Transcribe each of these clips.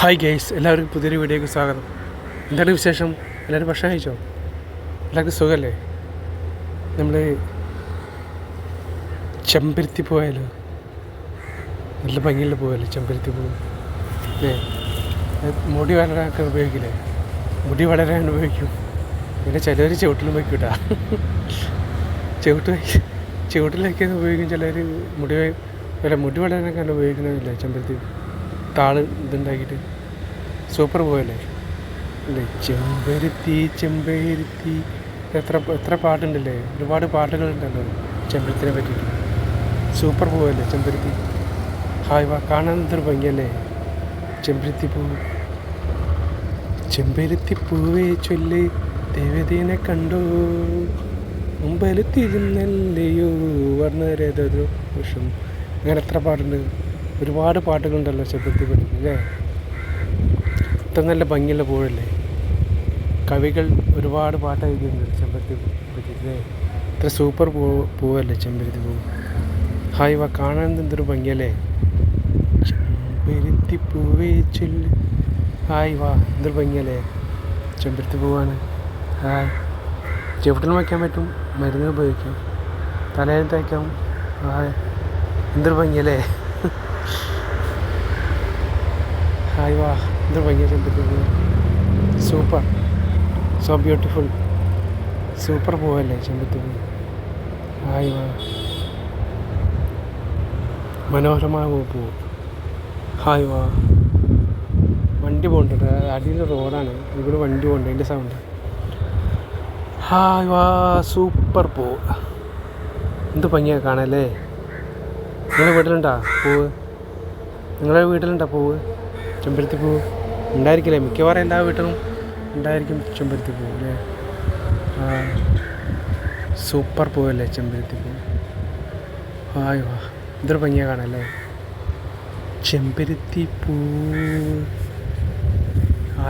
Hi guys എല്ലാവർക്കും പുതിയൊരു വീഡിയോക്ക് സ്വാഗതം. എന്താണ് വിശേഷം? എല്ലാവരും ഭക്ഷണം കഴിച്ചോ? എല്ലാവർക്കും സുഖമല്ലേ നമ്മൾ ചെമ്പരുത്തി പോയാലോ? നല്ല ഭംഗിയുള്ള പോയാലോ ചെമ്പരുത്തി പൂ? അല്ലേ? മുടി വളരാനൊക്കെ ഉപയോഗിക്കില്ലേ? മുടി വളരാൻ ഉപയോഗിക്കും. പിന്നെ ചിലർ ചുവട്ടിലും വയ്ക്കും കേട്ടാ ചുവട്ട് ചുവട്ടിലൊക്കെ ഉപയോഗിക്കും ചിലർ മുടി അല്ല മുടി വളരാനൊക്കെ ഉപയോഗിക്കുന്നില്ലേ ചെമ്പരുത്തി? താൾ ഇതുണ്ടാക്കിയിട്ട്. സൂപ്പർ പോയല്ലേ? അല്ലേ? ചെമ്പരുത്തി ചെമ്പരുത്തി. എത്ര എത്ര പാട്ടുണ്ടല്ലേ? ഒരുപാട് പാട്ടുകളുണ്ടല്ലോ ചെമ്പരത്തിനെ പറ്റിയിട്ട്. സൂപ്പർ പോവല്ലേ ചെമ്പരുത്തി? ഹായ് വാ കാണാൻ എന്തൊരു ഭംഗിയല്ലേ? ചെമ്പരത്തി പൂ. ചെമ്പരത്തി പൂവേ ചൊല്ല് ദേവതേനെ കണ്ടോ. മുമ്പലത്തിരുന്നല്ലയോ വിഷം അങ്ങനെ എത്ര പാട്ടുണ്ട്? ഒരുപാട് പാട്ടുകളുണ്ടല്ലോ ശബ്ദത്തിൽ പറ്റി അല്ലേ? ഇത്ര നല്ല ഭംഗിയുള്ള പൂവല്ലേ? കവികൾ ഒരുപാട് പാട്ട് എഴുതിയിട്ടുണ്ട് ചെമ്പരത്തി പറ്റി അല്ലേ ഇത്ര സൂപ്പർ പൂ പൂവല്ലേ ചെമ്പരത്തി പൂവ് ഹായ് വാ കാണാൻ എന്തൊരു ഭംഗിയല്ലേ? ചെമ്പരത്തി പൂവേ ചൊല്ല്. ഹായ് വാ എന്തൊരു ഭംഗിയല്ലേ? ചെമ്പരത്തി പൂവാണ്. ഹായ്. ചുവട്ടിൽ വയ്ക്കാൻ പറ്റും മരുന്ന് ഉപയോഗിക്കാം. തലയിൽ തയ്ക്കാം ഹായ്. എന്തൊരു ഭംഗിയല്ലേ? ഹായ് വാ എന്താ ഭയങ്കര സൂപ്പർ സോ ബ്യൂട്ടിഫുൾ സൂപ്പർ പൂവല്ലേ ചെമ്പരത്തി ഹായ് വാ മനോഹരമായ പൂ ഹായ് വാ വണ്ടി പോകുന്നുണ്ട് അടിയിൽ റോഡാണ്. ഇവിടെ വണ്ടി പോകുന്നുണ്ട് അതിന്റെ സൗണ്ട് ഹായ് വാ സൂപ്പർ പൂ എന്ത് ഭംഗിയാണ് കാണാല്ലേ നിങ്ങളുടെ വീട്ടിലുണ്ടോ? പൂവ്. നിങ്ങളുടെ വീട്ടിലുണ്ടോ പൂവ്? ചെമ്പരത്തി പൂവ് ഉണ്ടായിരിക്കില്ലേ? മിക്കവാറും എല്ലാ വീട്ടിലും ഉണ്ടായിരിക്കും ചെമ്പരത്തി പൂ അല്ലേ? സൂപ്പർ പൂവല്ലേ ചെമ്പരത്തി പൂ. ഹായ് വാ. എന്തൊരു ഭംഗിയാണ് കാണാല്ലേ ചെമ്പരത്തി പൂ.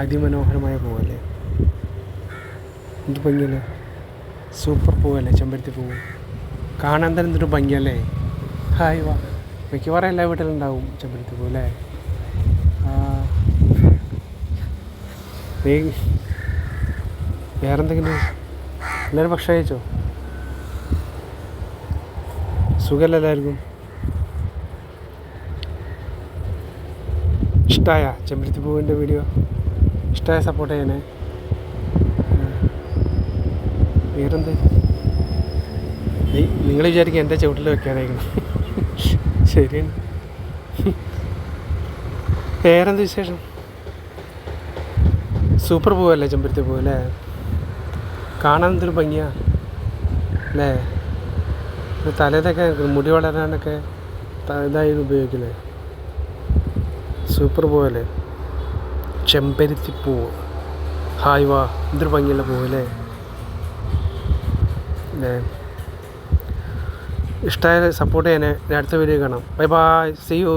അതിമനോഹരമായ പൂവല്ലേ? എന്ത് ഭംഗിയല്ലേ? സൂപ്പർ പൂവല്ലേ ചെമ്പരത്തി പൂവ് കാണാൻ തന്നെ എന്തൊരു ഭംഗിയല്ലേ ഹായ് വാ. മിക്കവാറും എല്ലാ വീട്ടിലുണ്ടാവും ചെമ്പരത്തി പൂ അല്ലേ ആ. നീ വേറെന്തെങ്കിലും? എല്ലാവരും ഭക്ഷണം കഴിച്ചോ? എല്ലാവർക്കും? ഇഷ്ടമായ ചെമ്പരത്തി പൂവിന്റെ വീഡിയോ? ഇഷ്ടമായ സപ്പോർട്ട് ചെയ്യണേ വേറെന്ത്? നിങ്ങൾ വിചാരിക്കും എന്റെ ചുവട്ടിൽ വെക്കാനായിരിക്കണം ശരിയാണ്. വേറെന്ത് വിശേഷം? സൂപ്പർ പൂവല്ലേ ചെമ്പരത്തി പൂ അല്ലേ? കാണാൻ എന്തൊരു ഭംഗിയാ. അല്ലേ? തലേതൊക്കെ മുടി വളരാനൊക്കെ ഇതായി ഉപയോഗിക്കുന്നത് സൂപ്പർ പൂവല്ലേ? ചെമ്പരത്തി പൂവ് ഹായ് വാ എന്തൊരു ഭംഗിയുള്ള പൂവല്ലേ അല്ലേ? ഇഷ്ടമായ സപ്പോർട്ട് ചെയ്യാനേ. അടുത്ത വീഡിയോ കാണാം. Bye bye C U